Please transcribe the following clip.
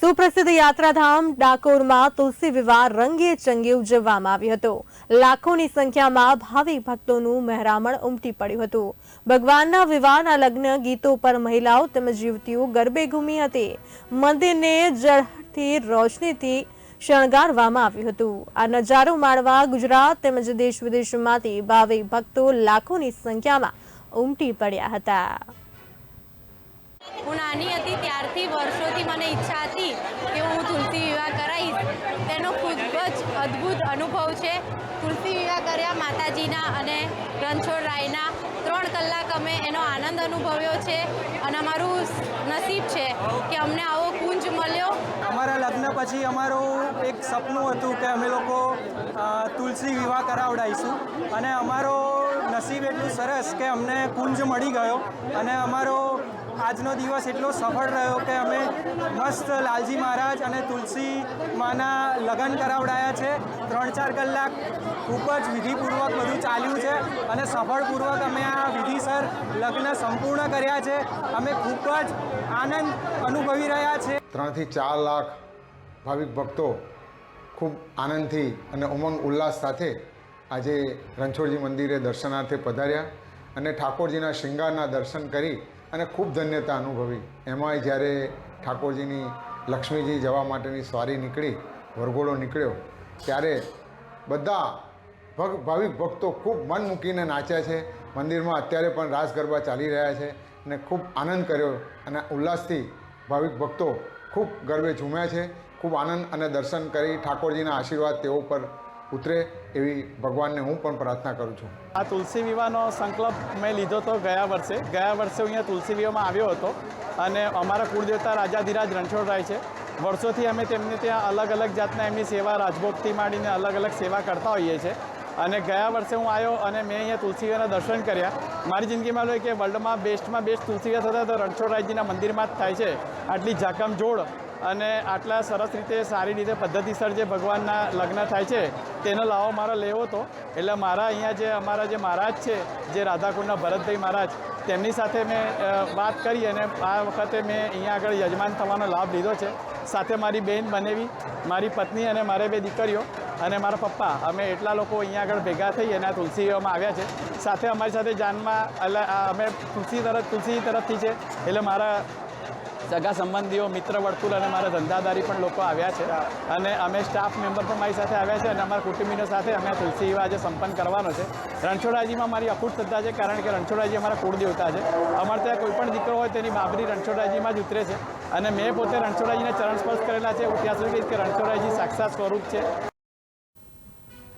સુપ્રસિદ્ધ યાત્રાધામ ડાકોરમાં તુલસી વિવાહ રંગે ચંગે ઉજવવામાં આવ્યો હતો. લાખોની સંખ્યામાં ભાવિક ભક્તોનું મહેરામણ ઉમટી પડ્યું હતું. ભગવાનના વિવાહના લગ્ન ગીતો પર મહિલાઓ તેમજ યુવતીઓ ગરબે ઘૂમી હતી. મંદિરને જળથી રોશનીથી શણગારવામાં આવ્યું હતું. આ નજારો માણવા ગુજરાત તેમજ દેશ વિદેશમાંથી ભાવિક ભક્તો લાખોની સંખ્યામાં ઉમટી પડ્યા હતા. હું નાની હતી ત્યારથી વર્ષોથી મને ઈચ્છા હતી કે હું તુલસી વિવાહ કરાવીશ. તેનો ખૂબ જ અદ્ભુત અનુભવ છે. તુલસી વિવાહ કર્યા માતાજીના અને રણછોડ રાયના ત્રણ કલાક અમે એનો આનંદ અનુભવ્યો છે અને અમારું નસીબ છે કે અમને આવો કુંજ મળ્યો. અમારા લગ્ન પછી અમારું એક સપનું હતું કે અમે લોકો તુલસી વિવાહ કરાવડાવીશું. અને અમારો નસીબ એટલું સરસ કે અમને કુંજ મળી ગયો. અને અમારો આજનો દિવસ એટલો સફળ રહ્યો કે અમે મસ્ત લાલજી મહારાજ અને તુલસી માના લગ્ન કરાવડાયા છે. ત્રણ ચાર કલાક ખૂબ જ વિધિપૂર્વક બધું ચાલ્યું છે અને સફળપૂર્વક અમે આ વિધિસર લગ્ન સંપૂર્ણ કર્યા છે. અમે ખૂબ જ આનંદ અનુભવી રહ્યા છે. ત્રણથી ચાર લાખ ભાવિક ભક્તો ખૂબ આનંદથી અને ઉમંગ ઉલ્લાસ સાથે આજે રણછોડજી મંદિરે દર્શનાર્થે પધાર્યા અને ઠાકોરજીના શૃંગારના દર્શન કરી અને ખૂબ ધન્યતા અનુભવી. એમાંય જ્યારે ઠાકોરજીની, લક્ષ્મીજી જવા માટેની સ્વારી નીકળી, વરઘોડો નીકળ્યો, ત્યારે બધા ભગ, ભાવિક ભક્તો ખૂબ મન મૂકીને નાચ્યા છે. મંદિરમાં અત્યારે પણ રાસ ગરબા ચાલી રહ્યા છે અને ખૂબ આનંદ કર્યો અને ઉલ્લાસથી ભાવિક ભક્તો ખૂબ ગરબે ઝૂમ્યા છે. ખૂબ આનંદ અને દર્શન કરી ઠાકોરજીના આશીર્વાદ તેઓ પર ઉતરે એવી ભગવાનને હું પણ પ્રાર્થના કરું છું. આ તુલસી વિવાહનો સંકલ્પ મેં લીધો હતો ગયા વર્ષે. ગયા વર્ષે હું અહીંયા તુલસી વિવાહમાં આવ્યો હતો અને અમારા કુળદેવતા રાજાધિરાજ રણછોડરાય છે. વર્ષોથી અમે તેમને ત્યાં અલગ અલગ જાતના એમની સેવા, રાજભોગથી માંડીને અલગ અલગ સેવા કરતા હોઈએ છીએ અને ગયા વર્ષે હું આવ્યો અને મેં અહીંયા તુલસી દર્શન કર્યા. મારી જિંદગીમાં લો કે વર્લ્ડમાં બેસ્ટમાં બેસ્ટ તુલસી વિવાહ થતા તો રણછોડરાયજીના મંદિરમાં જ થાય છે. આટલી ઝાકમઝોડ અને આટલા સરસ રીતે, સારી રીતે, પદ્ધતિસર જે ભગવાનના લગ્ન થાય છે, તેનો લાવો મારો લેવો હતો એટલે મારા અહીંયા જે અમારા જે મહારાજ છે, જે રાધાકુંડના ભરતભાઈ મહારાજ, તેમની સાથે મેં વાત કરી અને આ વખતે મેં અહીંયા આગળ યજમાન થવાનો લાભ લીધો છે. સાથે મારી બહેન બનેવી, મારી પત્ની અને મારે બે દીકરીઓ અને મારા પપ્પા. અમે એટલા લોકો અહીંયા આગળ ભેગા થઈ અને આ તુલસી આવ્યા છે. સાથે અમારી સાથે જાનમાં, એટલે અમે તુલસી તરફ, તુલસી તરફથી છે. એટલે મારા સગા સંબંધીઓ મિત્ર વર્તુળ અને મારા ધંધાદારી પણ લોકો આવ્યા છે. અને અમે સ્ટાફ મેમ્બર પણ મારી સાથે આવ્યા છે અને અમારા કુટુંબીનો સાથે અમે તુલસી વિવાહ આજે સંપન્ન કરવાનો છે. રણછોડાજીમાં મારી અખૂટ શ્રદ્ધા છે કારણ કે રણછોડાજી અમારા કુળદેવતા છે. અમારે ત્યાં કોઈ પણ દીકરો હોય તેની બાબરી રણછોડાજીમાં જ ઉતરે છે. અને મેં પોતે રણછોડાજીને ચરણ સ્પર્શ કરેલા છે. હું ત્યાં સુધી કે રણછોડાજી સાક્ષાત સ્વરૂપ છે.